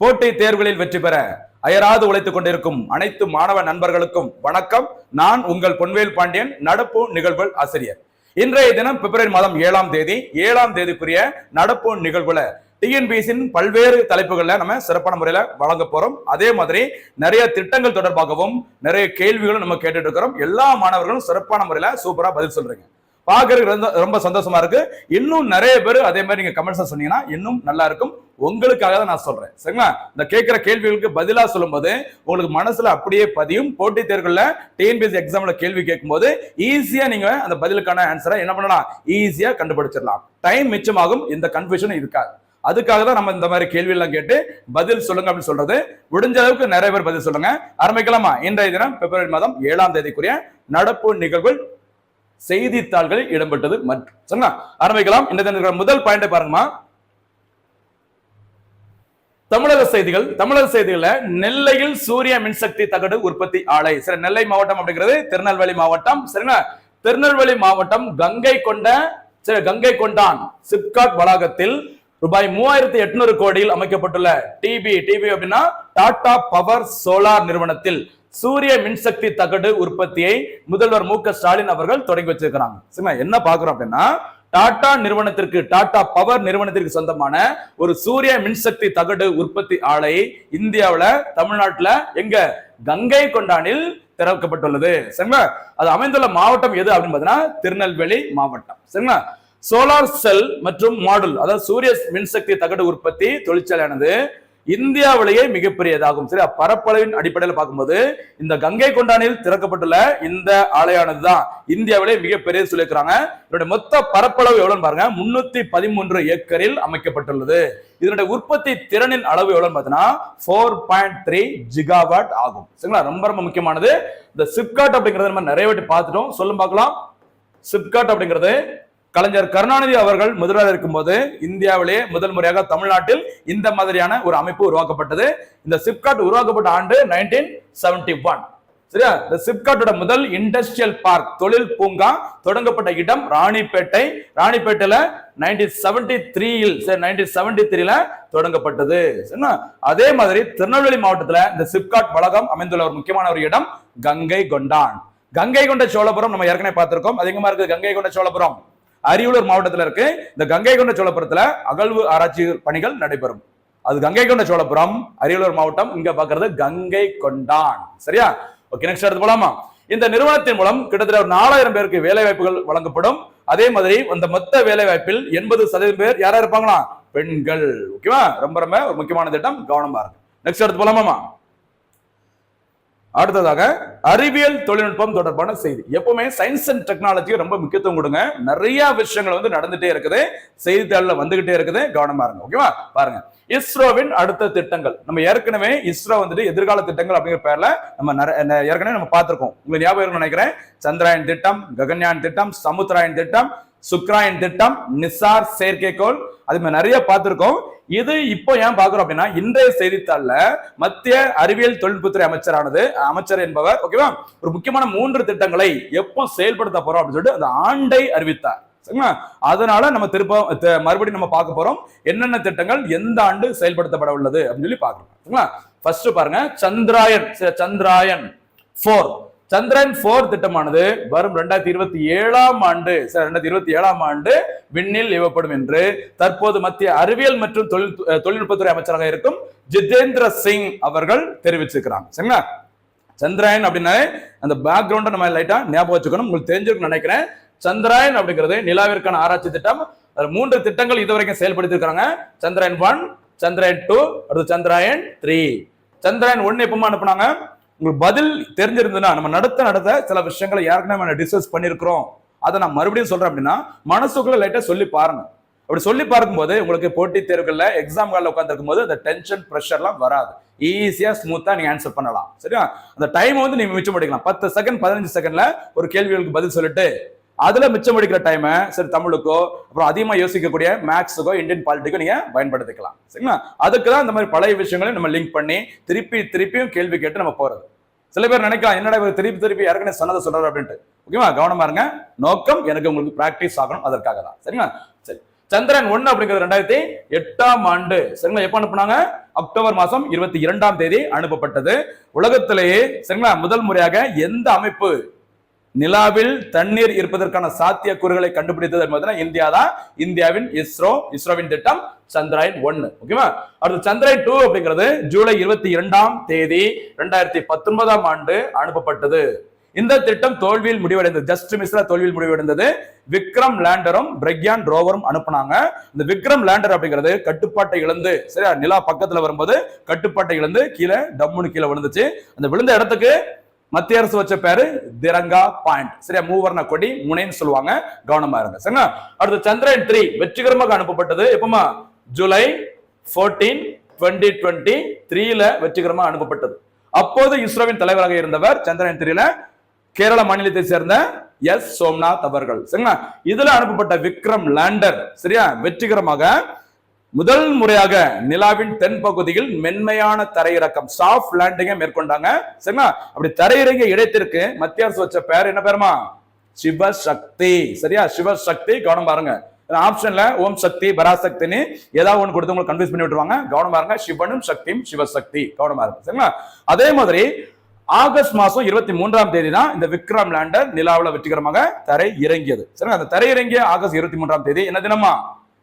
போட்டி தேர்வுகளில் வெற்றி பெற அயராது உழைத்துக் கொண்டிருக்கும் அனைத்து மாணவ நண்பர்களுக்கும் வணக்கம். நான் உங்கள் பொன்வேல் பாண்டியன் நடப்பு நிகழ்வுகள் ஆசிரியர். இன்றைய தினம் பிப்ரவரி மாதம் ஏழாம் தேதி ஏழாம் தேதிக்குரிய நடப்பு நிகழ்வுல டிஎன்பிஎஸ்சின் பல்வேறு தலைப்புகளில் நம்ம சிறப்பான முறையில வழங்க போறோம். அதே மாதிரி நிறைய திட்டங்கள் தொடர்பாகவும் நிறைய கேள்விகளும் நம்ம கேட்டுட்டு இருக்கிறோம். எல்லா மாணவர்களும் சிறப்பான முறையில சூப்பரா பதில் சொல்றீங்க. பாக்குறதுக்கு ரொம்ப- ரொம்ப சந்தோஷமா இருக்கு. இன்னும் நிறைய பேர் அதே மாதிரி நீங்க கமெண்ட்ஸ் சொன்னீங்கன்னா இன்னும் நல்லா இருக்கும். உங்களுக்காக தான் நான் சொல்றேன். சரிங்களா? இந்த கேட்கிற கேள்விகளுக்கு பதிலா சொல்லும்போது உங்களுக்கு மனசுல அப்படியே பதியும். போட்டித் தேர்வுல டிஎன்பிஎஸ்சி எக்ஸாம்ல கேள்வி கேட்கும்போது ஈஸியா நீங்க அந்த பதிலுக்கான ஆன்சரை என்ன பண்ணலாம்? ஈஸியா கண்டுபிடிச்சிடலாம். டைம் மிச்சமாகும். இந்த கன்ஃபியூஷன் இருக்காது. அதுக்காக தான் நம்ம இந்த மாதிரி கேள்வி எல்லாம் கேட்டு பதில் சொல்லுங்க அப்படின்னு சொல்றது. முடிஞ்ச அளவுக்கு நிறைய பேர் பதில் சொல்லுங்க. ஆரம்பிக்கலாமா? இன்றைய தினம் பிப்ரவரி மாதம் ஏழாம் தேதிக்குரிய நடப்பு நிகழ்வுகள் செய்தித்தாள்களில் இடம்பெற்றது. மற்றும் சரிங்களா? ஆரம்பிக்கலாம். இந்த முதல் பாயிண்டை பாருங்கம்மா. தமிழக செய்திகள் தமிழக செய்திகள்ல நெல்லையில் சூரிய மின்சக்தி தகடு உற்பத்தி ஆலை. சரி நெல்லை மாவட்டம் அப்படிங்கிறது திருநெல்வேலி மாவட்டம் சரிங்களா? திருநெல்வேலி மாவட்டம் கங்கை கொண்ட சரி கங்கை கொண்டான் சிப்காட் வளாகத்தில் ரூபாய் மூவாயிரத்தி எட்நூறு கோடியில் அமைக்கப்பட்டுள்ள டிபி. டிபி அப்படின்னா டாடா பவர் சோலார் நிறுவனத்தில். சூரிய மின்சக்தி தகடு உற்பத்தியை முதல்வர் மு க ஸ்டாலின் அவர்கள் தொடங்கி வச்சிருக்கிறாங்க. சரிங்களா என்ன பாக்குறோம் அப்படின்னா டாடா நிறுவனத்திற்கு டாடா பவர் நிறுவனத்திற்கு சொந்தமான ஒரு சூரிய மின்சக்தி தகடு உற்பத்தி ஆலை இந்தியாவில் தமிழ்நாட்டில் எங்க? கங்கை கொண்டானில் திறக்கப்பட்டுள்ளது. சரிங்களா அது அமைந்துள்ள மாவட்டம் எது அப்படின்னு பார்த்தீங்கன்னா திருநெல்வேலி மாவட்டம். சரிங்களா சோலார் செல் மற்றும் மாடுல் அதாவது சூரிய மின்சக்தி தகடு உற்பத்தி தொழிற்சாலையானது இந்தியாவிலேயே மிகப்பெரியதாகும். சரியா பரப்பளவின் அடிப்படையில் பார்க்கும்போது இந்த கங்கை கொண்டானில் திறக்கப்பட்டுள்ள இந்த ஆலையானது தான் இந்தியாவிலே மிகப்பெரியது சொல்லியிருக்கிறாங்க. இதனுடைய மொத்த பரப்பளவு எவ்வளவுன்னு பாருங்க. முன்னூத்தி பதிமூன்று ஏக்கரில் அமைக்கப்பட்டுள்ளது. இதனுடைய உற்பத்தி திறனின் அளவு எவ்வளவுன்னு பார்த்தீங்கன்னா ஃபோர் பாயிண்ட் த்ரீ ஜிகாவாட் ஆகும். சரிங்களா? ரொம்ப ரொம்ப முக்கியமானது. இந்த சிப்காட் அப்படிங்கிறது நம்ம நிறைய வாட்டி பார்த்துட்டோம். சொல்லும் பார்க்கலாம். சிப்காட் அப்படிங்கிறது கலைஞர் கருணாநிதி அவர்கள் முதல்வர் இருக்கும்போது இந்தியாவிலே முதல் முறையாக தமிழ்நாட்டில் இந்த மாதிரியான ஒரு அமைப்பு உருவாக்கப்பட்டது. இந்த சிப்காட் உருவாக்கப்பட்ட ஆண்டு நைன்டீன் செவன்டி ஒன் சரியா? இந்த சிப்காட்டோட முதல் இண்டஸ்ட்ரியல் பார்க் தொழில் பூங்கா தொடங்கப்பட்ட இடம் ராணிப்பேட்டை. ராணிப்பேட்டையில நைன்டீன் செவன்டி த்ரீயில் சரி நைன்டீன் செவன்டி த்ரீல தொடங்கப்பட்டது. சரிங்களா அதே மாதிரி திருநெல்வேலி மாவட்டத்துல இந்த சிப்காட் வளாகம் அமைந்துள்ள ஒரு முக்கியமான ஒரு இடம் கங்கை கொண்டான். கங்கை கொண்ட சோழபுரம் நம்ம ஏற்கனவே பார்த்திருக்கோம். அதிகமா இருக்குது? கங்கை கொண்ட சோழபுரம். அரியலூர் மாவட்டத்தில் இருக்கு. இந்த கங்கை கொண்ட சோழபுரத்துல அகழ்வு ஆராய்ச்சி பணிகள் நடைபெறும். அது கங்கை கொண்ட சோழபுரம் அரியலூர் மாவட்டம் இங்க பாக்குறது கங்கை கொண்டான். சரியா? ஓகே நெக்ஸ்ட் எடுத்து போலாமா? இந்த நிறுவனத்தின் மூலம் கிட்டத்தட்ட ஒரு நாலாயிரம் பேருக்கு வேலை வாய்ப்புகள் வழங்கப்படும். அதே மாதிரி அந்த மொத்த வேலை வாய்ப்பில் எண்பது சதவீதம் பேர் யாரா இருப்பாங்களா? பெண்கள். ஓகேவா ரொம்ப ரொம்ப ஒரு முக்கியமான திட்டம் கவனமா இருக்கு. நெக்ஸ்ட் எடுத்து போலாமாமா அடுத்ததாக அறிவியல் தொழில்நுட்பம் தொடர்பான செய்தி. எப்பவுமே சயின்ஸ் அண்ட் டெக்னாலஜி ரொம்ப முக்கியத்துவம் கொடுங்க. நிறைய விஷயங்கள் வந்து நடந்துட்டே இருக்குது. செய்தித்தாளில் வந்துகிட்டே இருக்குது. கவனமா இருங்க. ஓகேவா பாருங்க. இஸ்ரோவின் அடுத்த திட்டங்கள். நம்ம ஏற்கனவே இஸ்ரோ வந்துட்டு எதிர்கால திட்டங்கள் அப்படிங்கிற பேர்ல நம்ம ஏற்கனவே நம்ம பார்த்திருக்கோம். உங்களுக்கு ஞாபகம் நினைக்கிறேன். சந்திராயன் திட்டம் ககன்யான் திட்டம் சமுத்திராயன் திட்டம் சுக்ராயன் திட்டம் நிசார் செயற்கைக்கோள். அது மாதிரி நிறைய பார்த்திருக்கோம். இது இப்போ ஏன் பாக்குறோம் அப்படின்னா இன்றைய செய்தித்தாள்ல மத்திய அறிவியல் தொழில்நுட்பத்துறை அமைச்சரானது அமைச்சர் என்பவர் ஓகேவா ஒரு முக்கியமான மூன்று திட்டங்களை எப்போ செயல்படுத்த போறோம் அப்படின்னு சொல்லிட்டு அந்த ஆண்டை அறிவித்தார். சரிங்களா? அதனால நம்ம திருப்ப மறுபடியும் நம்ம பார்க்க போறோம். என்னென்ன திட்டங்கள் எந்த ஆண்டு செயல்படுத்தப்பட உள்ளது அப்படின்னு சொல்லி பாக்குறோம் சரிங்களா? ஃபர்ஸ்ட் பாருங்க சந்திராயன் சந்திராயன் ஃபோர் சந்திரன் போர் திட்டமானது வரும் ரெண்டாயிரத்தி இருபத்தி ஏழாம் ஆண்டு சார் ரெண்டாயிரத்தி இருபத்தி ஏழாம் ஆண்டு விண்ணில் ஏவப்படும் என்று தற்போது மத்திய அறிவியல் மற்றும் தொழில் தொழில்நுட்பத்துறை அமைச்சராக இருக்கும் ஜிதேந்திர சிங் அவர்கள் தெரிவிச்சிருக்கிறாங்க. சரிங்களா? சந்திராயன் அப்படின்னாலே அந்த பேக்ரவுண்டை நம்ம லைட்டா ஞாபகம் வச்சுக்கணும். உங்களுக்கு தெரிஞ்சிருக்கும்னு நினைக்கிறேன். சந்திராயன் அப்படிங்கிறது நிலாவிற்கான ஆராய்ச்சி திட்டம். மூன்று திட்டங்கள் இதுவரைக்கும் செயல்படுத்திருக்காங்க சந்திராயன் ஒன் சந்திராயன் டூ அடுத்து சந்திராயன் த்ரீ சந்திராயன் ஒன்னு எப்பமா அனுப்புனாங்க? உங்களுக்கு பதில் தெரிஞ்சிருந்ததுன்னா நம்ம நடத்த நடத்த சில விஷயங்களை ஏற்கனவே டிஸ்கஸ் பண்ணியிருக்கிறோம். அதை நான் மறுபடியும் சொல்றேன் அப்படின்னா மனசுக்குள்ள லைட்டா சொல்லி பாருங்க. அப்படி சொல்லி பார்க்கும்போது உங்களுக்கு போட்டித் தேர்வுகளில் எக்ஸாம் காலில் உட்காந்துருக்கும் போது அந்த டென்ஷன் ப்ரெஷர்லாம் வராது. ஈஸியா ஸ்மூத்தா நீங்க ஆன்சர் பண்ணலாம். சரியா? அந்த டைம் வந்து நீங்க மிச்சம் பண்ணிக்கலாம். பத்து செகண்ட் பதினஞ்சு செகண்ட்ல ஒரு கேள்விகளுக்கு பதில் சொல்லிட்டு அதுல மிச்சம் அடிக்கிற டைமை சரி தமிழுக்கோ அப்புறம் அதிகமா யோசிக்கக்கூடிய மேக்ஸுக்கோ இந்தியன் பாலிட்டிக்கோ நீங்க பயன்படுத்திக்கலாம். சரிங்களா? அதுக்கு தான் இந்த மாதிரி பழைய விஷயங்களையும் நம்ம லிங்க் பண்ணி திருப்பி திருப்பியும் கேள்வி கேட்டு நம்ம போறது. சில பேர் நினைக்கலாம் என்னடா இவர் திருப்பி திருப்பி ஏற்கனவே சொன்னதை சொல்றாரு அப்படின்ட்டு. ஓகேவா கவனமா இருங்க. நோக்கம் எனக்கு உங்களுக்கு பிராக்டிஸ் ஆகணும். அதற்காக தான். சரிங்களா? சரி. சந்திரன் ஒன்று அப்படிங்கிறது ரெண்டாயிரத்தி எட்டாம் ஆண்டு. சரிங்களா? எப்ப அனுப்புனாங்க? அக்டோபர் மாசம் இருபத்தி இரண்டாம் தேதி அனுப்பப்பட்டது. உலகத்திலேயே சரிங்களா? முதல் முறையாக எந்த அமைப்பு நிலாவில் தண்ணீர் இருப்பதற்கான சாத்தியக்கூறுகளை கண்டுபிடித்தது என்பதுனா இந்தியா தான் இந்தியாவின் இஸ்ரோ இஸ்ரோவின் திட்டம். சந்திராயன் ஒன்னு. ஓகேவா அடுத்து சந்திராயன் டூ அப்படிங்கிறது ஜூலை இருபத்தி இரண்டாம் தேதி ரெண்டாயிரத்தி பத்தொன்பதாம் ஆண்டு அனுப்பப்பட்டது. இந்த திட்டம் தோல்வியில் முடிவடைந்தது. ஜஸ்ட் மிஸ்ல தோல்வியில் முடிவடைந்தது. விக்ரம் லேண்டரும் பிரக்யான் ரோவரும் அனுப்புனாங்க. இந்த விக்ரம் லேண்டர் அப்படிங்கிறது கட்டுப்பாட்டை இழந்து சரியா? நிலா பக்கத்துல வரும்போது கட்டுப்பாட்டை இழந்து கீழே டம்முன்னு கீழே விழுந்துச்சு. அந்த விழுந்த இடத்துக்கு மத்திய அரசு வச்ச பேரு திரங்கா பாயிண்ட். சரியா? மூவர்ண கொடி முனைன்னு சொல்லுவாங்க. கவனமா இருங்க. சரிங்களா? அடுத்து சந்திரன் த்ரீ வெற்றிகரமாக அனுப்பப்பட்டது. எப்பமா? ஜூலை ஃபோர்டீன் டுவெண்ட்டி டுவெண்ட்டி த்ரீல வெற்றிகரமாக அனுப்பப்பட்டது. அப்போது இஸ்ரோவின் தலைவராக இருந்தவர் சந்திரன் த்ரீல கேரள மாநிலத்தை சேர்ந்த எஸ். சோம்நாத் அவர்கள். சரிங்களா? இதுல அனுப்பப்பட்ட விக்ரம் லேண்டர் சரியா? வெற்றிகரமாக முதல் முறையாக நிலாவின் தென் பகுதியில் மென்மையான தரையிறக்கம் சாஃப்ட் லேண்டிங்கை மேற்கொண்டாங்க. சரிங்களா? அப்படி தரையிறங்கிய இடத்திற்கு மத்திய அரசு வச்ச பேர் என்ன பேருமா சிவசக்தி. சரியா? சிவசக்தி கவனம் பாருங்க. ஆப்ஷன்ல ஓம் சக்தி பராசக்தின்னு ஏதாவது ஒன்று கொடுத்து உங்களுக்கு கன்ஃபியூஸ் பண்ணி விட்டுருவாங்க. கவனமா இருங்க. சிவனும் சக்தியும் சிவசக்தி. கவனமா இருக்கு சரிங்களா? அதே மாதிரி ஆகஸ்ட் மாசம் இருபத்தி மூன்றாம் தேதி தான் இந்த விக்ரம் லேண்டர் நிலாவில் வெற்றிகரமாக தரை இறங்கியது. சரிங்களா? அந்த தரை இறங்கிய ஆகஸ்ட் இருபத்தி மூன்றாம் தேதி என்ன தினமா?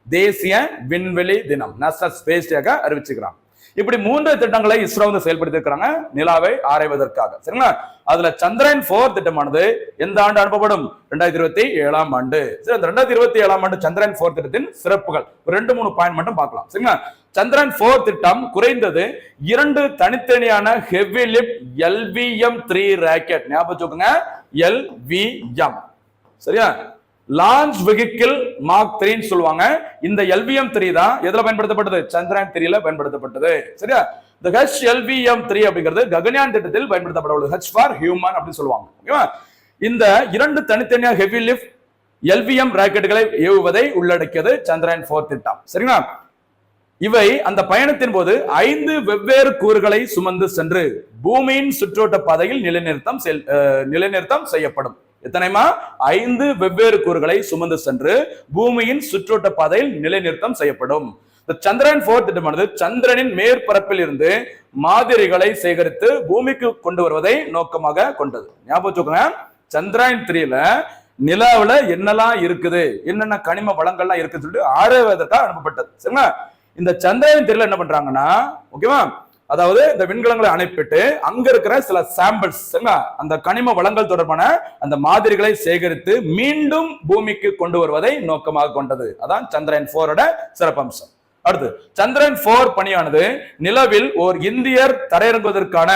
தேசிய விண்வெளி தினம். நேஷனல் ஸ்பேஸ் டேக அறிவிச்சுக்கிறாங்க. இப்படி மூன்று திட்டங்களை இஸ்ரோ வந்து செயல்படுத்தி இருக்கிறாங்க நிலாவை ஆராய்வதற்காக. சரிங்களா? அதுல சந்திரன் போர் திட்டமானது எந்த ஆண்டு அனுப்பப்படும்? ரெண்டாயிரத்தி இருபத்தி ஏழாம் ஆண்டு. சரி அந்த ரெண்டாயிரத்தி இருபத்தி ஏழாம் ஆண்டு சந்திரன் போர் திட்டத்தின் சிறப்புகள். ரெண்டு மூணு பாயிண்ட் மட்டும் பார்க்கலாம். சரிங்களா? சந்திரன் போர் திட்டம் குறைந்தது இரண்டு தனித்தனியான heavy lift LVM three rocket ஞாபகம் வச்சுக்கோங்க. எல்விஎம் சரியா? லான்ச் வெஹிக்கிள் மார்க் த்ரீன்னு சொல்லுவாங்க. இந்த எல்விஎம் த்ரீ தான் எதுல பயன்படுத்தப்பட்டது? சந்திரயான் த்ரீல பயன்படுத்தப்பட்டது. சரியா? இந்த ஹெச் எல்விஎம் த்ரீ அப்படிங்கிறது ககன்யான் திட்டத்தில் பயன்படுத்தப்பட ஹெச் ஃபார் ஹியூமன் அப்படின்னு சொல்லுவாங்க. ஓகேவா இந்த இரண்டு தனித்தனியாக ஹெவி லிஃப்ட் எல்விஎம் ராக்கெட்டுகளை ஏவுவதை உள்ளடக்கியது சந்திரயான் போர் திட்டம். சரிங்களா? இவை அந்த பயணத்தின் போது ஐந்து வெவ்வேறு கூறுகளை சுமந்து சென்று பூமியின் சுற்றோட்ட பாதையில் நிலைநிறுத்தம் செல்- நிலைநிறுத்தம் செய்யப்படும். எத்தனைமா? ஐந்து வெவ்வேறு கூறுகளை சுமந்து சென்று பூமியின் சுற்றோட்ட பாதையில் நிலைநிறுத்தம் செய்யப்படும். இந்த சந்திரன் போர் திட்டமானது சந்திரனின் மேற்பரப்பில் இருந்து மாதிரிகளை சேகரித்து பூமிக்கு கொண்டு வருவதை நோக்கமாக கொண்டது. ஞாபகம் வச்சுக்கோங்க சந்திரயான் த்ரீல நிலாவில என்னெல்லாம் இருக்குது? என்னென்ன கனிம வளங்கள்லாம் இருக்குன்னு சொல்லிட்டு ஆராய்வதற்காக அனுப்பப்பட்டது. சரிங்களா? இந்த சந்திராயன் த்ரீல என்ன பண்றாங்கன்னா ஓகேவா அதாவது இந்த விண்கலங்களை அனுப்பிட்டு அங்க இருக்கிற சில சாம்பிள்ஸ் சரிங்களா? அந்த கனிம வளங்கள் தொடர்பான அந்த மாதிரிகளை சேகரித்து மீண்டும் பூமிக்கு கொண்டு வருவதை நோக்கமாக கொண்டது. அதான் சந்திரயான் போரோட சிறப்பம்சம். அடுத்து சந்திரன் போர் பணியானது நிலவில் ஓர் இந்தியர் தரையிறங்குவதற்கான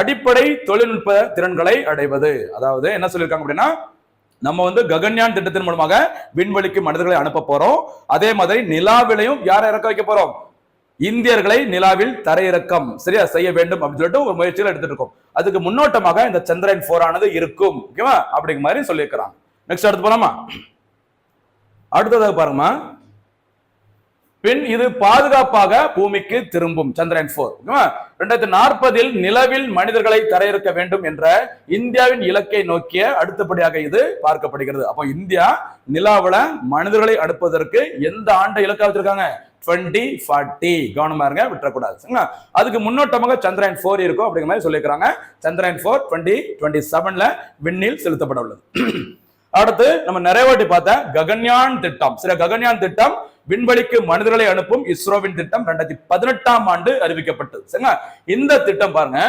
அடிப்படை தொழில்நுட்ப திறன்களை அடைவது. அதாவது என்ன சொல்லியிருக்காங்க அப்படின்னா நம்ம வந்து ககன்யான் திட்டத்தின் மூலமாக விண்வெளிக்கு மனிதர்களை அனுப்ப போறோம். அதே மாதிரி நிலாவிலையும் யாரை இறக்க வைக்க போறோம்? இந்தியர்களை நிலாவில் தரையிறக்கம் சரியா செய்ய வேண்டும் அப்படின்னு சொல்லிட்டு ஒரு முயற்சிகள் எடுத்துட்டு இருக்கோம். அதுக்கு முன்னோட்டமாக இந்த சந்திரன் போர் ஆனது இருக்கும் ஓகேவா? அப்படிங்கிற மாதிரி சொல்லியிருக்கிறாங்க. நெக்ஸ்ட் அடுத்து போலாமா? அடுத்ததாக பாருங்கம்மா. பின் இது பாதுகாப்பாக பூமிக்கு திரும்பும் சந்திரன் போர் ரெண்டாயிரத்தி நாற்பதில் நிலவில் மனிதர்களை தரையிறக்க வேண்டும் என்ற இந்தியாவின் இலக்கை நோக்கிய அடுத்தபடியாக இது பார்க்கப்படுகிறது. அப்போ இந்தியா நிலாவில மனிதர்களை அடுப்பதற்கு எந்த ஆண்டை இலக்கா வச்சிருக்காங்க? டுவெண்ட்டி ஃபார்ட்டி கவனமா இருங்க விட்டுறக்கூடாது. சரிங்களா? அதுக்கு முன்னோட்டமாக சந்திரயான் ஃபோர் இருக்கும் அப்படிங்கிற மாதிரி சொல்லியிருக்கிறாங்க. சந்திரயான் ஃபோர் டுவெண்ட்டி டுவெண்ட்டி செவன்ல விண்ணில் செலுத்தப்பட உள்ளது. அடுத்து நம்ம நிறைய வாட்டி பார்த்த ககன்யான் திட்டம். சில ககன்யான் திட்டம் விண்வெளிக்கு மனிதர்களை அனுப்பும் இஸ்ரோவின் திட்டம் ரெண்டாயிரத்தி பதினெட்டாம் ஆண்டு அறிவிக்கப்பட்டது. சரிங்களா? இந்த திட்டம் பாருங்க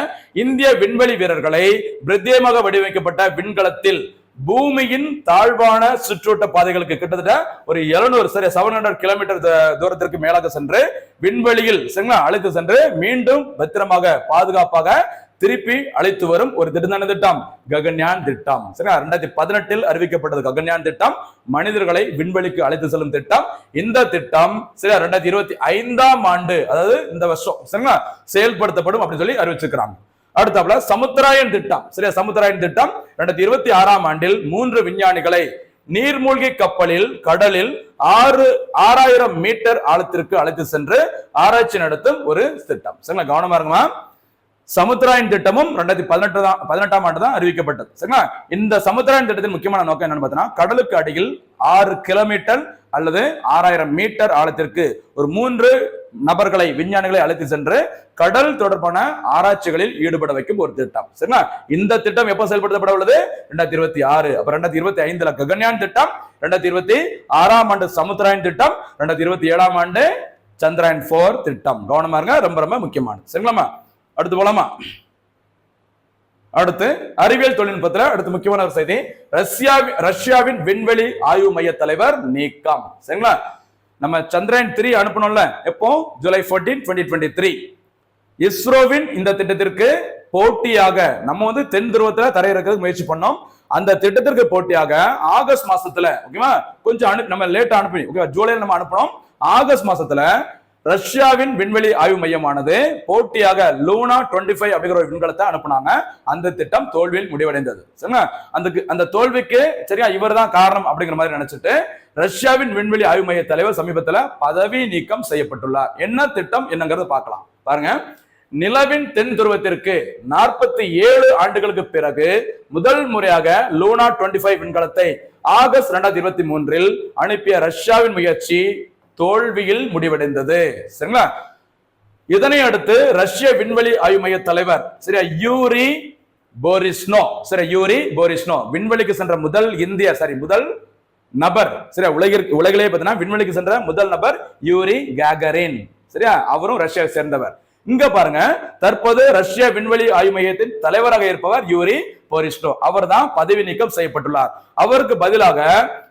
இந்திய விண்வெளி வீரர்களை பிரத்யேகமாக வடிவமைக்கப்பட்ட விண்கலத்தில் பூமியின் தாழ்வான சுற்றோட்ட பாதைகளுக்கு கிட்டத்தட்ட ஒரு 700 சரி செவன் ஹண்ட்ரட் கிலோமீட்டர் தூரத்திற்கு மேலாக சென்று விண்வெளியில் சரிங்களா அழைத்து சென்று மீண்டும் பத்திரமாக பாதுகாப்பாக திருப்பி அழைத்து வரும் ஒரு திட்டமான திட்டம் ககன்யான் திட்டம். சரிங்களா? ரெண்டாயிரத்தி பதினெட்டில் அறிவிக்கப்பட்டது ககன்யான் திட்டம். மனிதர்களை விண்வெளிக்கு அழைத்து செல்லும் திட்டம். இந்த திட்டம் சரியா ரெண்டாயிரத்தி இருபத்தி ஐந்தாம் ஆண்டு அதாவது இந்த வருஷம் சரிங்களா செயல்படுத்தப்படும் அப்படின்னு சொல்லி அறிவிச்சிருக்கிறாங்க. அடுத்தாப்புல சமுத்திராயன் திட்டம் சரியா சமுத்திராயன் திட்டம். ரெண்டாயிரத்தி இருபத்தி ஆறாம் ஆண்டில் மூன்று விஞ்ஞானிகளை நீர்மூழ்கி கப்பலில் கடலில் ஆறு ஆறாயிரம் மீட்டர் ஆழத்திற்கு அழைத்து சென்று ஆராய்ச்சி நடத்தும் ஒரு திட்டம். சரிங்களா கவனமா இருக்குமா சமுத்திராயன் திட்டமும் ரெண்டாயிரத்தி பதினெட்டு தான் பதினெட்டாம் ஆண்டு தான் அறிவிக்கப்பட்டது. சரிங்களா? இந்த சமுத்திராயன் திட்டத்தின் முக்கியமான நோக்கம் என்னன்னு பார்த்தீங்கன்னா கடலுக்கு அடியில் ஆறு கிலோமீட்டர் அல்லது ஆறாயிரம் மீட்டர் ஆழத்திற்கு ஒரு மூன்று நபர்களை விஞ்ஞானிகளை அழைத்து சென்று கடல் தொடர்பான ஆராய்ச்சிகளில் ஈடுபட வைக்கும் ஒரு திட்டம். சரிங்களா? இந்த திட்டம் எப்போ செயல்படுத்தப்பட உள்ளது? ரெண்டாயிரத்தி இருபத்தி ஆறு. அப்ப ரெண்டாயிரத்தி இருபத்தி ஐந்துல ககன்யான் திட்டம் ரெண்டாயிரத்தி இருபத்தி ஆறாம் ஆண்டு சமுத்திராயன் திட்டம் ரெண்டாயிரத்தி இருபத்தி ஏழாம் ஆண்டு சந்திராயன் போர் திட்டம். கவனமா இருங்க ரொம்ப ரொம்ப முக்கியமானது. சரிங்களாமா அடுத்து போலாமா? அடுத்து அறிவியல் தொழில்நுட்பத்துல அடுத்து முக்கியமான ஒரு செய்தி. ரஷ்யா ரஷ்யாவின் விண்வெளி ஆய்வு மைய தலைவர் நீக்கம். சரிங்களா? நம்ம சந்திரயான் த்ரீ அனுப்பணும்ல எப்போ? ஜூலை 14 டுவெண்ட்டி டுவெண்ட்டி த்ரீ இஸ்ரோவின் இந்த திட்டத்திற்கு போட்டியாக நம்ம வந்து தென் துருவத்துல தரையிறக்கிறதுக்கு முயற்சி பண்ணோம். அந்த திட்டத்திற்கு போட்டியாக ஆகஸ்ட் மாசத்துல ஓகேவா கொஞ்சம் அனுப்பி நம்ம லேட்டா அனுப்பி ஓகேவா ஜூலைல நம்ம அனுப்பணும் ஆகஸ்ட் மாசத்துல ரஷ்யாவின் விண்வெளி ஆய்வு மையமானது போட்டியாக லூனா 25 ஃபைவ் அப்படிங்கிற ஒரு விண்கலத்தை அனுப்புனாங்க. அந்த திட்டம் தோல்வியில் முடிவடைந்தது. சரிங்களா? அந்த அந்த தோல்விக்கு சரியா இவர் தான் காரணம் அப்படிங்கிற மாதிரி நினைச்சிட்டு ரஷ்யாவின் விண்வெளி ஆய்வு மைய தலைவர் சமீபத்தில் பதவி நீக்கம் செய்யப்பட்டுள்ளார். என்ன திட்டம் என்னங்கிறத பார்க்கலாம். பாருங்க. நிலவின் தென் துருவத்திற்கு நாற்பத்தி ஏழு ஆண்டுகளுக்கு பிறகு முதல் முறையாக லூனா 25 ஃபைவ் விண்கலத்தை ஆகஸ்ட் ரெண்டாயிரத்தி இருபத்தி மூன்றில் அனுப்பிய ரஷ்யாவின் முயற்சி தோல்வியில் முடிவடைந்தது. சரிங்களா? இதனை அடுத்து ரஷ்ய விண்வெளி ஆய்வு மைய தலைவர் சரியா யூரி போரிஸ்னோ சரி யூரி போரிஸ்னோ விண்வெளிக்கு சென்ற முதல் இந்திய சரி முதல் நபர் சரியா உலகிற்கு உலகிலே பார்த்தீங்கன்னா விண்வெளிக்கு சென்ற முதல் நபர் யூரி கேகரின் சரியா அவரும் ரஷ்யாவை சேர்ந்தவர். இங்க பாருங்க தற்போது ரஷ்ய விண்வெளி ஆய்வு மையத்தின் தலைவராக இருப்பவர் யூரி போரிஸ்டோ அவர் தான் பதவி நீக்கம் செய்யப்பட்டுள்ளார். அவருக்கு பதிலாக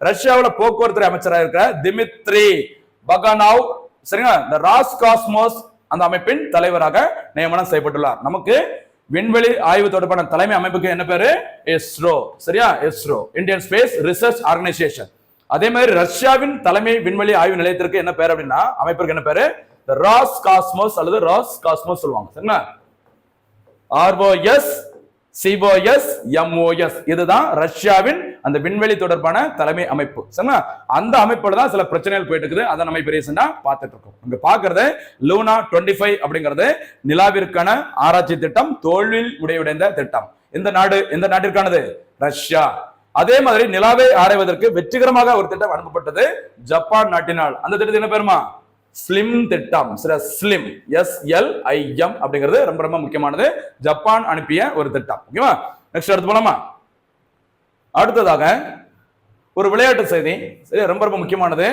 ரஷ்யாவில் போக்குவரத்து அமைச்சராக இருக்கிற திமித்ரி பகானாவ் சரிங்களா? இந்த ராஸ் காஸ்மோஸ் அந்த அமைப்பின் தலைவராக நியமனம் செய்யப்பட்டுள்ளார். நமக்கு விண்வெளி ஆய்வு தொடர்பான தலைமை அமைப்புக்கு என்ன பேரு? இஸ்ரோ. சரியா? ISRO. Indian Space Research Organisation. அதே மாதிரி ரஷ்யாவின் தலைமை விண்வெளி ஆய்வு நிலையத்திற்கு என்ன பேர் அப்படின்னா அமைப்பிற்கு என்ன பேரு? ராஸ் காஸ்மோஸ் அல்லது ராஸ் காஸ்மோஸ் சொல்லுவாங்க. சரிங்களா? ஆர்ஓஎஸ் சிஓஎஸ் எம்ஓஎஸ் இதுதான் ரஷ்யாவின் அந்த விண்வெளி தொடர்பான தலைமை அமைப்பு. சரிங்களா? அந்த அமைப்புல தான் சில பிரச்சனைகள் போயிட்டு இருக்குது அதை நம்ம இப்ப ரீசெண்டா பார்த்துட்டு இருக்கோம். இங்க பாக்குறது லூனா 25 ஃபைவ் அப்படிங்கிறது நிலாவிற்கான ஆராய்ச்சி திட்டம் தோல்வியில் உடையுடைந்த திட்டம். இந்த நாடு? எந்த நாட்டிற்கானது? ரஷ்யா. அதே மாதிரி நிலாவை ஆராய்வதற்கு வெற்றிகரமாக ஒரு திட்டம் அனுப்பப்பட்டது ஜப்பான் நாட்டினால். அந்த திட்டத்தை என்ன பேருமா? ஸ்லிம் திட்டம். சில SLIM S L I M அப்படிங்கிறது ரொம்ப ரொம்ப முக்கியமானது. ஜப்பான் அனுப்பிய ஒரு திட்டம். ஓகேவா? நெக்ஸ்ட் அடுத்து போலாமா? அடுத்ததாக ஒரு விளையாட்டு செய்தி. சரி, ரொம்ப ரொம்ப முக்கியமானது.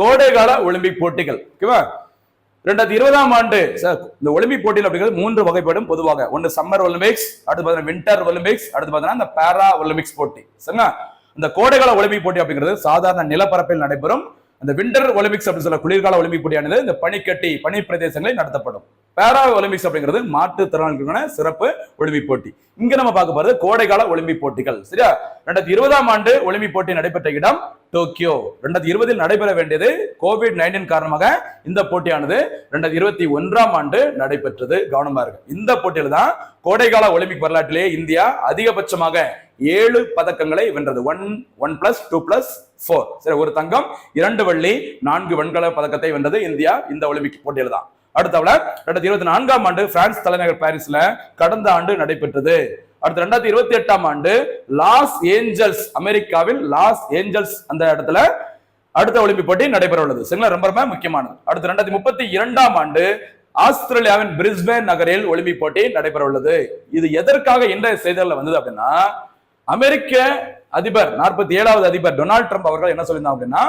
கோடைகால ஒலிம்பிக் போட்டிகள். ஓகேவா? ரெண்டாயிரத்தி இருபதாம் ஆண்டு சார் இந்த ஒலிம்பிக் போட்டிகள் அப்படிங்கிறது மூன்று வகைப்படும். பொதுவாக ஒன்று சம்மர் ஒலிம்பிக்ஸ் அடுத்து பார்த்தீங்கன்னா வின்டர் ஒலிம்பிக்ஸ் அடுத்து பார்த்தீங்கன்னா இந்த பேரா ஒலிம்பிக்ஸ் போட்டி. சரிங்களா? இந்த கோடைகால ஒலிம்பிக் போட்டி அப்படிங்கிறது சாதாரண நிலப்பரப்பில் நடைபெறும். அந்த விண்டர் ஒலிம்பிக்ஸ் அப்படின்னு சொல்ல குளிர்கால ஒலிம்பிக் போட்டியானது இந்த பனிக்கட்டி பனி பிரதேசங்களில் நடத்தப்படும். பேரா ஒலிம்பிக்ஸ் அப்படிங்கிறது மாற்றுத்திறனாளிகளுக்கான சிறப்பு ஒலிம்பிக் போட்டி. இங்க நம்ம பார்க்க போறது கோடைக்கால ஒலிம்பிக் போட்டிகள். சரியா? ரெண்டாயிரத்தி இருபதாம் ஆண்டு ஒலிம்பிக் போட்டி நடைபெற்ற இடம் டோக்கியோ. ரெண்டாயிரத்தி இருபதில் நடைபெற வேண்டியது கோவிட் நைன்டீன் காரணமாக இந்த போட்டியானது ரெண்டாயிரத்தி இருபத்தி ஒன்றாம் ஆண்டு நடைபெற்றது. கவனமா இருக்கு இந்த போட்டியில தான் கோடைக்கால ஒலிம்பிக் வரலாற்றிலேயே இந்தியா அதிகபட்சமாக ஏழு பதக்கங்களை வென்றது. One one plus two plus four சரி ஒரு தங்கம் இரண்டு வெள்ளி நான்கு வெண்கல பதக்கத்தை வென்றது இந்தியா இந்த ஒலிம்பிக் போட்டியில தான். அடுத்தவள ரெண்டாயிரத்தி இருபத்தி நான்காம் ஆண்டு பிரான்ஸ் தலைநகர் பாரிஸ்ல கடந்த ஆண்டு நடைபெற்றது. அடுத்து ரெண்டாயிரத்தி இருபத்தி எட்டாம் ஆண்டு லாஸ் ஏஞ்சல்ஸ் அமெரிக்காவில் லாஸ் ஏஞ்சல்ஸ் அந்த இடத்துல அடுத்த ஒலிம்பிக் போட்டி நடைபெற உள்ளது. சரிங்களா? ரொம்ப ரொம்ப முக்கியமானது. அடுத்து ரெண்டாயிரத்தி முப்பத்தி இரண்டாம் ஆண்டு ஆஸ்திரேலியாவின் பிரிஸ்பேன் நகரில் ஒலிம்பிக் போட்டி நடைபெற உள்ளது. இது எதற்காக இன்றைய செய்திகளில் வந்தது அப்படின்னா அமெரிக்க அதிபர் நாற்பத்தி ஏழாவது அதிபர் டொனால்ட் ட்ரம்ப் அவர்கள் என்ன சொல்லியிருந்தாங்க அப்படின்னா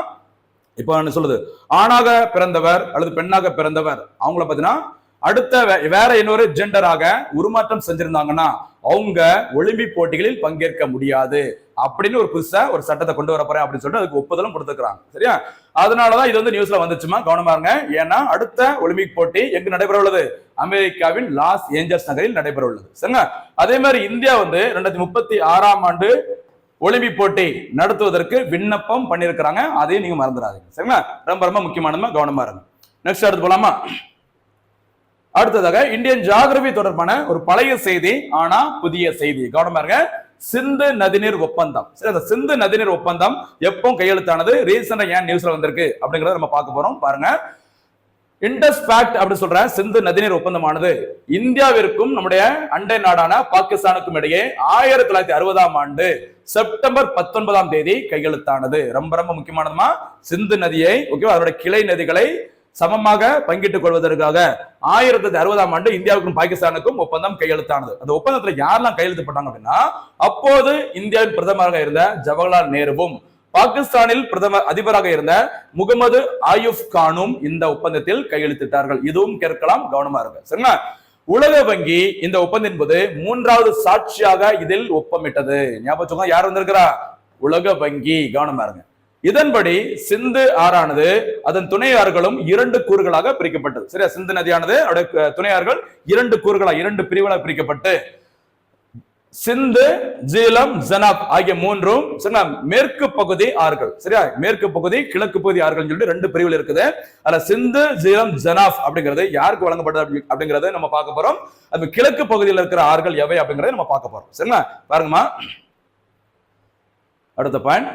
இப்போ என்ன சொல்லுது? ஆணாக பிறந்தவர் அல்லது பெண்ணாக பிறந்தவர் அவங்கள பார்த்தீங்கன்னா அடுத்த வே- வேற இன்னொரு ஜெண்டராக உருமாற்றம் செஞ்சிருந்தாங்கன்னா அவங்க ஒலிம்பிக் போட்டிகளில் பங்கேற்க முடியாது அப்படின்னு ஒரு புதுசா ஒரு சட்டத்தை கொண்டு வர போறேன் அப்படின்னு சொல்லிட்டு அதுக்கு ஒப்புதலும் கொடுத்துக்கிறாங்க சரியா? அதனாலதான் இது வந்து நியூஸ்ல வந்துச்சுமா? கவனமா இருங்க. ஏன்னா அடுத்த ஒலிம்பிக் போட்டி எங்கு நடைபெற உள்ளது? அமெரிக்காவின் லாஸ் ஏஞ்சல்ஸ் நகரில் நடைபெற உள்ளது. சரிங்க? அதே மாதிரி இந்தியா வந்து ரெண்டாயிரத்தி முப்பத்தி ஆறாம் ஆண்டு ஒலிம்பிக் போட்டி நடத்துவதற்கு விண்ணப்பம் பண்ணியிருக்கிறாங்க. அதையும் நீங்க மறந்துடாதீங்க. சரிங்களா? ரொம்ப ரொம்ப முக்கியமானமா கவனமா இருங்க. நெக்ஸ்ட் அடுத்து போலாமா? அடுத்ததாக இந்தியன் ஜாகிரபி தொடர்பான ஒரு பழைய செய்தி ஆனா புதிய செய்தி. கவனமா இருங்க. சிந்து நதிநீர் ஒப்பந்தம். சரி அந்த சிந்து நதிநீர் ஒப்பந்தம் எப்போ கையெழுத்தானது? ரீசெண்டா ஏன் நியூஸ்ல வந்திருக்கு? அப்படிங்கறத நம்ம பார்க்க போறோம். பாருங்க. இண்டஸ் பேக்ட் அப்படி சொல்ற சிந்து நதிநீர் ஒப்பந்தமானது இந்தியாவிற்கும் நம்முடைய அண்டை நாடான பாகிஸ்தானுக்கும் இடையே ஆயிரத்தி தொள்ளாயிரத்தி அறுபதாம் ஆண்டு செப்டம்பர் பத்தொன்பதாம் தேதி கையெழுத்தானது. ரொம்ப ரொம்ப முக்கியமானதுமா? சிந்து நதியை ஓகேவா அதோட கிளை நதிகளை சமமாக பங்கிட்டுக் கொள்வதற்காக ஆயிரத்தி தொள்ளாயிரத்தி அறுபதாம் ஆண்டு இந்தியாவுக்கும் பாகிஸ்தானுக்கும் ஒப்பந்தம் கையெழுத்தானது. அந்த ஒப்பந்தத்துல யாரெல்லாம் கையெழுத்து போட்டாங்க அப்படின்னா அப்போது இந்தியாவின் பிரதமராக இருந்த ஜவஹர்லால் நேருவும் பாகிஸ்தானில் பிரதமர் அதிபராக இருந்த முகமது ஆயுப் கானும் இந்த ஒப்பந்தத்தில் கையெழுத்திட்டார்கள். இதுவும் கேட்கலாம் கவனமா இருங்க. சரிங்களா? உலக வங்கி இந்த ஒப்பந்தம் என்பது மூன்றாவது சாட்சியாக இதில் ஒப்பமிட்டது. ஞாபகம் யார் வந்திருக்கிறா? உலக வங்கி கவனமா இருங்க. இதன்படி சிந்து ஆறானது அதன் துணை ஆறுகளும் இரண்டு கூறுகளாக பிரிக்கப்பட்டது. சரியா? சிந்து நதியானது அதோட துணை ஆறுகள் இரண்டு கூறுகளாக இரண்டு பிரிவுகளாக பிரிக்கப்பட்டு சிந்து ஜீலம் ஜனாப் ஆகிய மூன்றும் சரிங்களா மேற்கு பகுதி ஆறுகள். சரியா? மேற்கு பகுதி கிழக்கு பகுதி ஆறுகள் சொல்லிட்டு ரெண்டு பிரிவுகள் இருக்குது. அதுல சிந்து ஜீலம் ஜனாப் அப்படிங்கிறது யாருக்கு வழங்கப்படுது அப்படிங்கறத நம்ம பார்க்க போறோம். அது கிழக்கு பகுதியில் இருக்கிற ஆறுகள் எவை அப்படிங்கறத நம்ம பார்க்க போறோம். சரிங்களா? பாருங்கம்மா. அடுத்த பாயிண்ட்.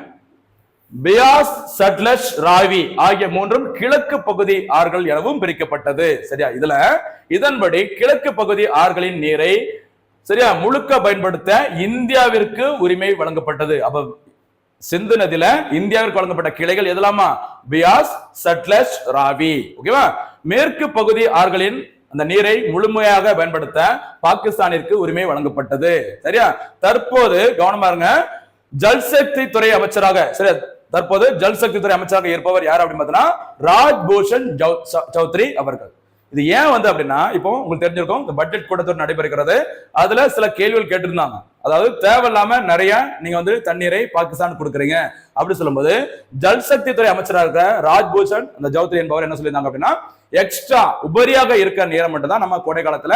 பியாஸ் சட்லஷ் ராவி ஆகிய மூன்றும் கிழக்கு பகுதி ஆறுகள் எனவும் பிரிக்கப்பட்டது. சரியா? இதுல இதன்படி கிழக்கு பகுதி ஆறுகளின் நீரை சரியா? முழுக்க பயன்படுத்த இந்தியாவிற்கு உரிமை வழங்கப்பட்டது. அப்ப சிந்து நதியில இந்தியாவிற்கு வழங்கப்பட்ட கிளைகள் எதெல்லாமா பியாஸ் சட்லஜ் ராவி. ஓகேவா? மேற்கு பகுதி ஆறுகளின் அந்த நீரை முழுமையாக பயன்படுத்த பாகிஸ்தானிற்கு உரிமை வழங்கப்பட்டது. சரியா? தற்போது கவனமா இருங்க. ஜல்சக்தி துறை அமைச்சராக சரியா? தற்போது ஜல்சக்தி துறை அமைச்சராக இருப்பவர் யார் அப்படின்னு பார்த்தீங்கன்னா ராஜ் பூஷன் ஜௌ- சௌத்ரி அவர்கள். இது ஏன் வந்து அப்படின்னா இப்போ உங்களுக்கு தெரிஞ்சிருக்கும் இந்த பட்ஜெட் கூட்டத்தொடர் நடைபெறுகிறது. அதுல சில கேள்விகள் கேட்டிருந்தாங்க. அதாவது தேவையில்லாம நிறைய நீங்க வந்து தண்ணீரை பாகிஸ்தான் கொடுக்குறீங்க. அப்படின்னு சொல்லும்போது ஜல்சக்தி துறை அமைச்சராக இருக்கிற ராஜ்பூஷன் அந்த ஜௌத்ரி என்பவர் என்ன சொல்லியிருந்தாங்க அப்படின்னா எக்ஸ்ட்ரா உபரியாக இருக்கிற நேரம் மட்டும் தான் நம்ம கோடை காலத்துல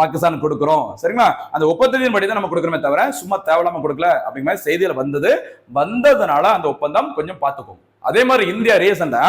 பாகிஸ்தான் கொடுக்குறோம். சரிங்களா? அந்த ஒப்பந்தத்தின் படி தான் நம்ம கொடுக்குறோமே தவிர சும்மா தேவையில்லாம கொடுக்கல அப்படிங்கிற மாதிரி செய்தியில வந்தது. வந்ததுனால அந்த ஒப்பந்தம் கொஞ்சம் பார்த்துக்கும் அதே மாதிரி இந்தியா ரீசெண்டா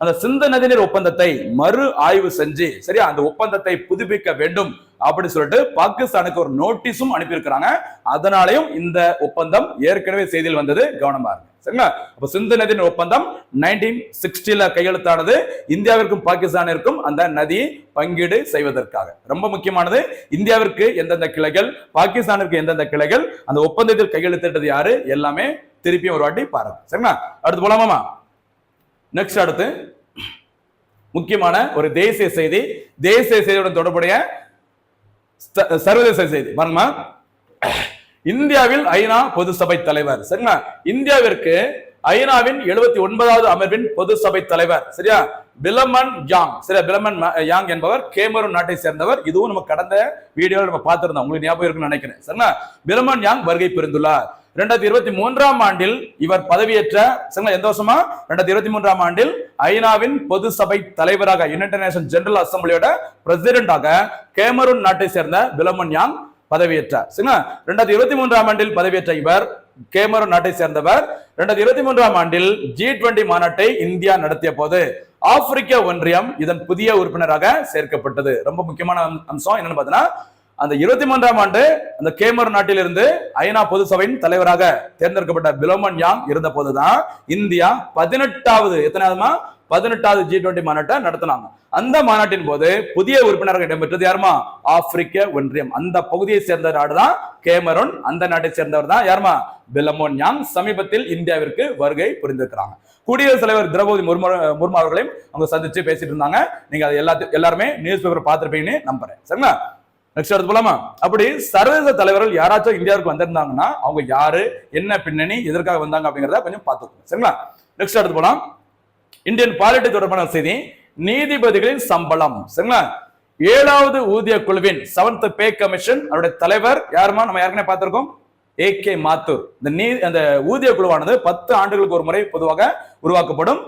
அந்த சிந்த நதிநீர் ஒப்பந்தத்தை மறு ஆய்வு செஞ்சு சரியா? அந்த ஒப்பந்தத்தை புதுப்பிக்க வேண்டும். அப்படி சொல்லிட்டு பாகிஸ்தானுக்கு ஒரு நோட்டீஸும் அனுப்பியிருக்கிறாங்க. அதனாலையும் இந்த ஒப்பந்தம் ஏற்கனவே செய்தியில் வந்தது. கவனமா இருக்கு சரிங்களா? அப்ப சிந்து நதியின் ஒப்பந்தம் நைன்டீன் சிக்ஸ்டில கையெழுத்தானது. இந்தியாவிற்கும் பாகிஸ்தானிற்கும் அந்த நதி பங்கீடு செய்வதற்காக. ரொம்ப முக்கியமானது. இந்தியாவிற்கு எந்தெந்த கிளைகள் பாகிஸ்தானிற்கு எந்தெந்த கிளைகள் அந்த ஒப்பந்தத்தில் கையெழுத்திட்டது யாரு? எல்லாமே திருப்பியும் ஒரு வாட்டி பாருங்க. சரிங்களா? அடுத்து போலாமாமா நெக்ஸ்ட் அடுத்து முக்கியமான ஒரு தேசிய செய்தி. தேசிய செய்தியுடன் தொடர்புடைய சர்வதேச செய்தி. பாருங்கம்மா. இந்தியாவில் ஐநா பொது சபை தலைவர். சரிங்களா? இந்தியாவிற்கு ஐநாவின் எழுபத்தி ஒன்பதாவது அமர்வின் பொது சபை தலைவர். சரியா? Philemon Yang. சரியா? பிலமன் யாங் என்பவர் கேமரூன் நாட்டை சேர்ந்தவர். இதுவும் நம்ம கடந்த வீடியோவில் நம்ம பார்த்திருந்தோம். உங்களுக்கு ஞாபகம் இருக்குன்னு நினைக்கிறேன். சரிங்களா? பிலமன் யாங் வருகை பெருந்துள்ளார். இரண்டாயிரத்தி இருபத்தி மூன்றாம் ஆண்டில் இவர் பதவியேற்ற சரிங்களா எந்த வருஷமா? இரண்டாயிரத்தி இருபத்தி மூன்றாம் ஆண்டில் ஐநாவின் பொது சபை தலைவராக யுனைடெட் நேஷன் ஜெனரல் அசம்பிளியோட பிரசிடென்டாக கேமரூன் நாட்டை சேர்ந்த பிலமன் யாங் பதவியேற்றார். சரிங்களா? இரண்டாயிரத்தி இருபத்தி மூன்றாம் ஆண்டில் பதவியேற்ற இவர் கேமரூன் நாட்டை சேர்ந்தவர். இரண்டாயிரத்தி இருபத்தி மூன்றாம் ஆண்டில் ஜி டுவெண்டி மாநாட்டை இந்தியா நடத்திய போது ஆப்பிரிக்க ஒன்றியம் இதன் புதிய உறுப்பினராக சேர்க்கப்பட்டது. ரொம்ப முக்கியமான அம்சம் என்னன்னு பார்த்தீங்கன்னா அந்த இருபத்தி மூன்றாம் ஆண்டு அந்த கேமர் நாட்டிலிருந்து ஐநா பொது சபையின் தலைவராக தேர்ந்தெடுக்கப்பட்ட பிலோமன் யாங் இருந்த போதுதான் இந்தியா பதினெட்டாவது எத்தனாவதுமா பதினெட்டாவது ஜி டுவெண்டி மாநாட்டை நடத்தினாங்க. அந்த மாநாட்டின் போது புதிய உறுப்பினர்கள் இடம்பெற்றது யாருமா? ஆப்பிரிக்க ஒன்றியம். அந்த பகுதியை சேர்ந்த நாடுதான் கேமரூன். அந்த நாட்டை சேர்ந்தவர் தான் யாருமா? Philemon Yang. சமீபத்தில் இந்தியாவிற்கு வருகை புரிந்திருக்கிறாங்க. குடியரசுத் தலைவர் திரௌபதி முர்மு முர்மு அவர்களையும் அவங்க சந்திச்சு பேசிட்டு இருந்தாங்க. நீங்க அது எல்லாத்தையும் எல்லாருமே நியூஸ் பேப்பர் பார்த்திருப்பீங்கன்னு நம்புறேன். சரிங்களா? நெக்ஸ்ட் அடுத்து போலாமா? அப்படி சர்வதேச தலைவர்கள் யாராச்சும் இந்தியாவுக்கு வந்திருந்தாங்கன்னா அவங்க யாரு என்ன பின்னணி எதற்காக வந்தாங்க அப்படிங்கறத கொஞ்சம் பார்த்துக்கோங்க. சரிங்களா? நெக்ஸ்ட் அடுத்து போலாம். இந்தியன் பாலிட்டி தொடர்பான செய்தி. நீதிபதிகளின் சம்பளம். சரிங்களா? ஏழாவது ஊதிய குழுவின் செவன்த் பே கமிஷன் அவருடைய தலைவர் யாருமா? நம்ம ஏற்கனவே பார்த்திருக்கோம்? ஏ கே மாத்தூர் இந்த நீ அந்த ஊதிய குழுவானது பத்து ஆண்டுகளுக்கு ஒரு முறை பொதுவாக உருவாக்கப்படும்.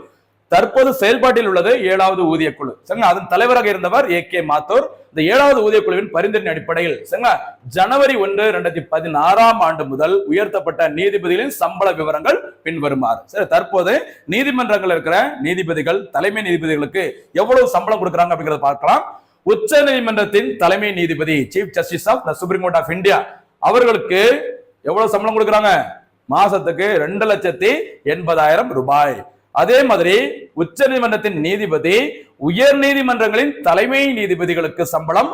தற்போது செயல்பாட்டில் உள்ளது ஏழாவது ஊதிய குழு. சரிங்களா? அதன் தலைவராக இருந்தவர் ஏ கே மாத்தூர் இந்த ஏழாவது ஊதியக்குழுவின் பரிந்துரையின் அடிப்படையில் சரிங்களா? ஜனவரி ஒன்று இரண்டாயிரத்தி பதினாறாம் ஆண்டு முதல் உயர்த்தப்பட்ட நீதிபதிகளின் சம்பள விவரங்கள் பின்வருமாறு. சரி தற்போது நீதிமன்றங்கள் இருக்கிற நீதிபதிகள் தலைமை நீதிபதிகளுக்கு எவ்வளவு சம்பளம் கொடுக்குறாங்க அப்படிங்கறத பார்க்கலாம். உச்ச நீதிமன்றத்தின் தலைமை நீதிபதி chief justice of the supreme court of India அவர்களுக்கு எவ்வளவு சம்பளம் கொடுக்குறாங்க? மாசத்துக்கு ரெண்டு லட்சத்தி எண்பதாயிரம் ரூபாய். அதே மாதிரி உச்ச நீதிமன்றத்தின் நீதிபதி உயர் நீதிமன்றங்களின் தலைமை நீதிபதிகளுக்கு சம்பளம்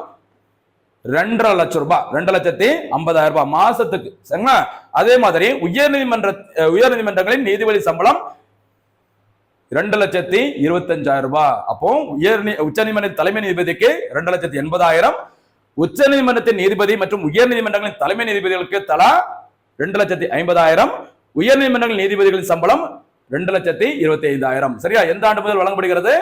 ரெண்டரை லட்சம் ரூபாய். ரெண்டு லட்சத்தி ஐம்பதாயிரம் ரூபாய் மாசத்துக்கு. சரிங்களா? அதே மாதிரி உயர் நீதிமன்ற உயர் நீதிமன்றங்களின் நீதிபதி சம்பளம் ரெண்டு லட்சத்தி இருபத்தஞ்சாயிரம் ரூபாய். அப்போ உயர் உச்ச நீதிமன்ற தலைமை நீதிபதிக்கு ரெண்டு லட்சத்தி எண்பதாயிரம். உச்ச நீதிமன்றத்தின் நீதிபதி மற்றும் உயர் நீதிமன்றங்களின் தலைமை நீதிபதிகளுக்கு தலா ரெண்டு லட்சத்தி ஐம்பதாயிரம். உயர் நீதிமன்றங்களின் நீதிபதிகளின் சம்பளம் ரெண்டு லட்சத்தி இருபத்தி ஐந்தாயிரம் சரியா? எந்த ஆண்டு முதல் வழங்கப்படுகிறது?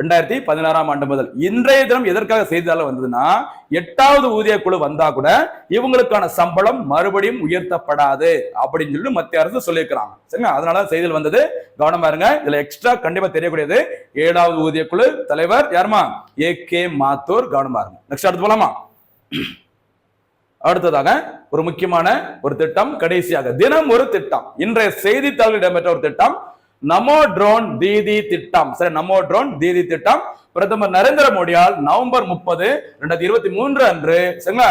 ரெண்டாயிரத்தி பதினாறாம் ஆண்டு முதல். இன்றைய தினம் எதற்காக செய்தியாளர் வந்ததுன்னா எட்டாவது ஊதிய குழு வந்தா கூட இவங்களுக்கான சம்பளம் மறுபடியும் உயர்த்தப்படாது அப்படின்னு சொல்லி மத்திய அரசு சொல்லியிருக்கிறாங்க. சரிங்களா? அதனால செய்தியில் வந்தது. கவனமா இருங்க. இதுல எக்ஸ்ட்ரா கண்டிப்பா தெரியக்கூடியது. ஏழாவது ஊதிய குழு தலைவர் யாருமா? A K Mathur. கவனமா இருங்க. நெக்ஸ்ட் அடுத்து போலாமா? அடுத்ததாக ஒரு முக்கியமான ஒரு திட்டம் கடைசியாக தினம் ஒரு திட்டம். இன்றைய செய்தித்தாளில் இடம்பெற்ற ஒரு திட்டம் நமோ ட்ரோன் தீதி திட்டம். சரி நமோ ட்ரோன் தீதி திட்டம். பிரதமர் நரேந்திர மோடியால் நவம்பர் முப்பது ரெண்டாயிரத்தி இருபத்தி மூன்று அன்று சரிங்களா?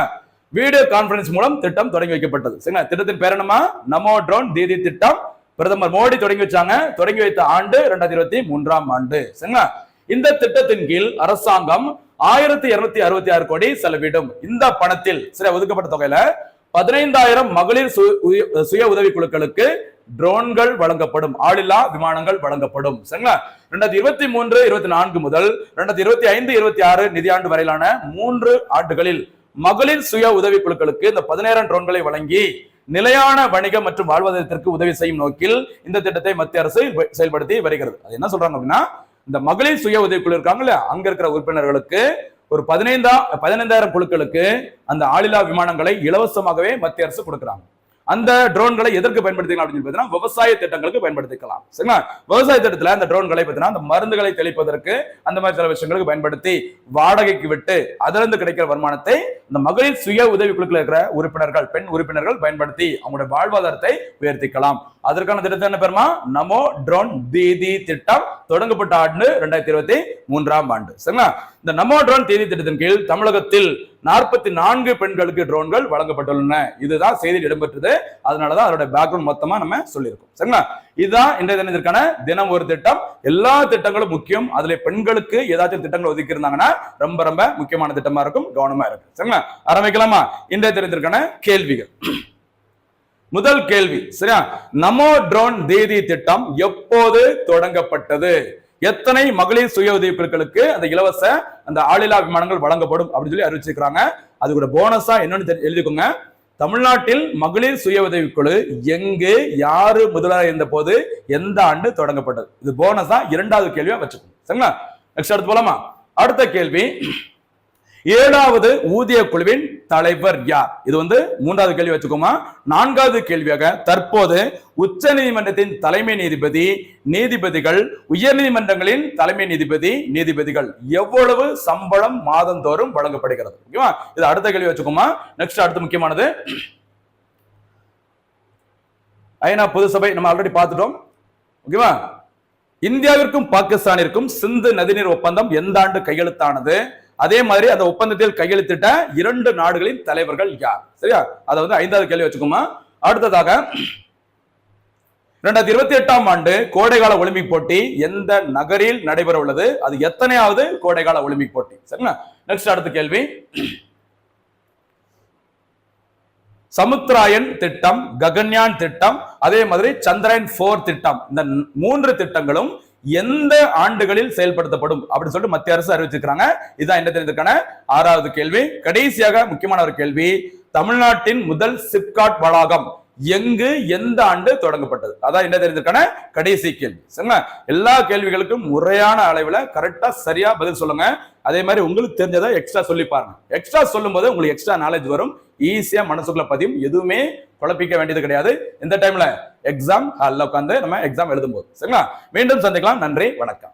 வீடியோ கான்பரன்ஸ் மூலம் திட்டம் தொடங்கி வைக்கப்பட்டது. சரிங்களா? திட்டத்தின் பேர் என்னமா நமோ ட்ரோன் தீதி திட்டம். பிரதமர் மோடி தொடங்கி வச்சாங்க. தொடங்கி வைத்த ஆண்டு ரெண்டாயிரத்தி இருபத்தி மூன்றாம் ஆண்டு. சரிங்களா? இந்த திட்டத்தின் கீழ் அரசாங்கம் ஆயிரத்தி இருநூத்தி அறுபத்தி ஆறு கோடி செலவிடும். இந்த பணத்தில் சரி ஒதுக்கப்பட்ட தொகையில பதினைந்தாயிரம் மகளிர் சு- உய- சுய உதவி குழுக்களுக்கு ட்ரோன்கள் வழங்கப்படும். ஆளில்லா விமானங்கள் வழங்கப்படும். சரிங்களா? ரெண்டாயிரத்தி இருபத்தி மூன்று இருபத்தி நான்கு முதல் ரெண்டாயிரத்தி இருபத்தி ஐந்து இருபத்தி ஆறு நிதியாண்டு வரையிலான மூன்று ஆண்டுகளில் மகளிர் சுய உதவி குழுக்களுக்கு இந்த பதினேழாம் ட்ரோன்களை வழங்கி நிலையான வணிகம் மற்றும் வாழ்வாதாரத்திற்கு உதவி செய்யும் நோக்கில் இந்த திட்டத்தை மத்திய அரசு செயல்படுத்தி வருகிறது. அது என்ன சொல்றாங்க அப்படின்னா இந்த மகளிர் சுய உதவிக்குழு இருக்காங்கல்ல அங்க இருக்கிற உறுப்பினர்களுக்கு ஒரு பதினைந்தா பதினைந்தாயிரம் குழுக்களுக்கு அந்த ஆளில்லா விமானங்களை இலவசமாகவே மத்திய அரசு கொடுக்குறாங்க. அந்த ட்ரோன்களை எதற்கு பயன்படுத்திக்கலாம் அப்படின்னு பார்த்தீங்கன்னா விவசாய திட்டங்களுக்கு பயன்படுத்திக்கலாம். சரிங்களா? விவசாய திட்டத்துல அந்த ட்ரோன்களை பார்த்தீங்கன்னா அந்த மருந்துகளை தெளிப்பதற்கு அந்த மாதிரி சில விஷயங்களுக்கு பயன்படுத்தி வாடகைக்கு விட்டு அதிலிருந்து கிடைக்கிற வருமானத்தை இந்த மகளிர் சுய உதவி குழுக்கள் இருக்கிற உறுப்பினர்கள் பெண் உறுப்பினர்கள் பயன்படுத்தி அவங்களுடைய வாழ்வாதாரத்தை உயர்த்திக்கலாம். அதற்கான திட்டத்தை என்ன பெருமா? நமோ ட்ரோன் தீதி திட்டம் தொடங்கப்பட்ட ஆண்டு ரெண்டாயிரத்தி இருபத்தி மூன்றாம் ஆண்டு. சரிங்களா? இந்த நமோ ட்ரோன் தீதி திட்டத்தின் கீழ் தமிழகத்தில் நாற்பத்தி நான்கு பெண்களுக்கு ட்ரோன்கள் வழங்கப்பட்டுள்ளன. இதுதான் செய்தியில் இடம்பெற்றது. அதனாலதான் அதோட பேக்ரவுண்ட் மொத்தமா நம்ம சொல்லியிருக்கோம். சரிங்களா? இதுதான் இன்றைய தினத்திற்கான தினம் ஒரு திட்டம். எல்லா திட்டங்களும் முக்கியம். அதுல பெண்களுக்கு ஏதாச்சும் திட்டங்கள் ஒதுக்கி இருந்தாங்கன்னா ரொம்ப ரொம்ப முக்கியமான திட்டமா இருக்கும் கவனமா இருக்கும். சரிங்களா? ஆரம்பிக்கலாமா? இன்றைய தினத்திற்கான கேள்விகள். முதல் கேள்வி சரியா? நமோ ட்ரோன் தீதி திட்டம் எப்போது தொடங்கப்பட்டது? எத்தனை மகளிர் சுய உதவிக்குழுக்களுக்கு அந்த இலவச அந்த ஆளில்லா விமானங்கள் வழங்கப்படும் அப்படின்னு சொல்லி அறிவிச்சிருக்காங்க அது கூட போனஸா என்னன்னு தெரி- எழுதிக்கோங்க. தமிழ்நாட்டில் மகளிர் சுய உதவிக்குழு எங்கு யாரு முதலாக இருந்த போது எந்த ஆண்டு தொடங்கப்பட்டது? இது போனஸா இரண்டாவது கேள்வியா வச்சுக்கோங்க. சரிங்களா? நெக்ஸ்ட் அடுத்து போலாமா? அடுத்த கேள்வி ஏழாவது ஊதிய குழுவின் தலைவர் யார்? இது வந்து மூன்றாவது கேள்வி வச்சுக்கோமா. நான்காவது கேள்வியாக தற்போது உச்ச நீதிமன்றத்தின் தலைமை நீதிபதி நீதிபதிகள் உயர் நீதிமன்றங்களின் தலைமை நீதிபதி நீதிபதிகள் எவ்வளவு சம்பளம் மாதந்தோறும் வழங்கப்படுகிறது? ஓகேவா? இது அடுத்த கேள்வி வச்சுக்கோமா. நெக்ஸ்ட் அடுத்து முக்கியமானது. ஐநா பொதுசபை நம்ம ஆல்ரெடி பார்த்துட்டோம். ஓகேவா? இந்தியாவிற்கும் பாகிஸ்தானிற்கும் சிந்து நதிநீர் ஒப்பந்தம் எந்த ஆண்டு கையெழுத்தானது? அதே மாதிரி அந்த ஒப்பந்தத்தில் கையெழுத்திட்ட இரண்டு நாடுகளின் தலைவர்கள் யார்? சரியா? அதை வந்து ஐந்தாவது கேள்வி வச்சுக்கோமா. அடுத்ததாக இரண்டாயிரத்தி இருபத்தி எட்டாம் ஆண்டு கோடைகால ஒலிம்பிக் போட்டி எந்த நகரில் நடைபெற உள்ளது அது எத்தனையாவது கோடைகால ஒலிம்பிக் போட்டி? சரிங்களா? நெக்ஸ்ட் அடுத்த கேள்வி. சமுத்திராயன் திட்டம் ககன்யான் திட்டம் அதே மாதிரி சந்திரயன் போர் திட்டம். இந்த மூன்று திட்டங்களும் எந்த ஆண்டுகளில் செயல்படுத்தப்படும் அப்படின்னு சொல்லிட்டு மத்திய அரசு அறிவிச்சிருக்கிறாங்க. இதுதான் என்ன தெரிஞ்சதுக்கான ஆறாவது கேள்வி. கடைசியாக முக்கியமான ஒரு கேள்வி. தமிழ்நாட்டின் முதல் சிப்காட் வளாகம் எங்கு எந்த ஆண்டு தொடங்கப்பட்டது? அதான் என்ன தெரிஞ்சிருக்கான? கடைசி கேள்வி. சரிங்களா? எல்லா கேள்விகளுக்கும் முறையான அளவில் கரெக்டா சரியா பதில் சொல்லுங்க. அதே மாதிரி உங்களுக்கு தெரிஞ்சதை எக்ஸ்ட்ரா சொல்லி பாருங்க. எக்ஸ்ட்ரா சொல்லும்போது உங்களுக்கு எக்ஸ்ட்ரா நாலேஜ் வரும். ஈஸியா மனசுக்குள்ள பதியும். எதுவுமே குழப்பிக்க வேண்டியது கிடையாது. இந்த டைம்ல எக்ஸாம் ஹாலில் உட்காந்து நம்ம எக்ஸாம் எழுதும்போது. சரிங்களா? மீண்டும் சந்திக்கலாம். நன்றி. வணக்கம்.